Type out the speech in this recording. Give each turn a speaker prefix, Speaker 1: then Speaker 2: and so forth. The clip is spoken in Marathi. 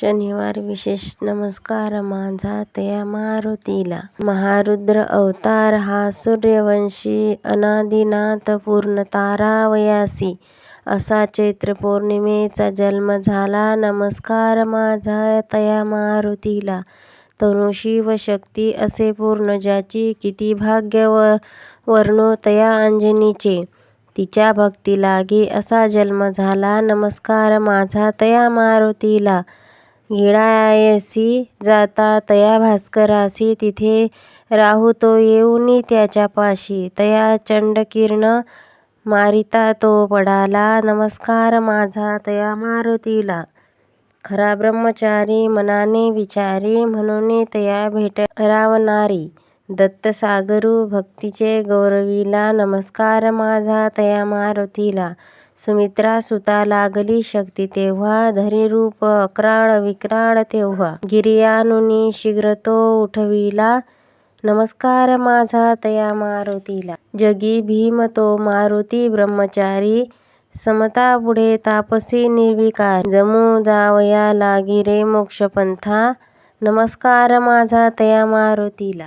Speaker 1: शनिवार विशेष नमस्कार. माझा त्या मारुतीला. महारुद्र अवतार हा सूर्यवंशी अनादिनाथ पूर्ण तारावयासी. असा चैत्र पौर्णिमेचा जन्म झाला. नमस्कार माझा तया मारुतीला. तनुषी शिव शक्ती असे पूर्ण ज्याची किती भाग्य वर्णो तया अंजनीचे. तिच्या भक्ती लागे असा जन्म झाला. नमस्कार माझा तया मारुतीला. गिळायसी जाता तया भास्करासी. तिथे राहू तो येऊनी त्याच्या पाशी. तया चंडकिरण मारिता तो पडाला. नमस्कार माझा तया मारुतीला. खरा ब्रह्मचारी मनाने विचारी म्हणून तया भेट रावणारी. दत्तसागरू भक्तीचे गौरवीला. नमस्कार माझा तया मारुतीला. सुमित्रा सुता लागली शक्ती तेव्हा धरी रूप अक्राळ विक्राळ तेव्हा. गिरियानुनी शीघ्र तो उठविला नमस्कार माझा तया मारुतीला. जगी भीम तो मारुती ब्रह्मचारी समता पुढे तापसी निर्विकार. जमू जावया लागी रे मोक्षपंथा नमस्कार माझा तया मारुतीला.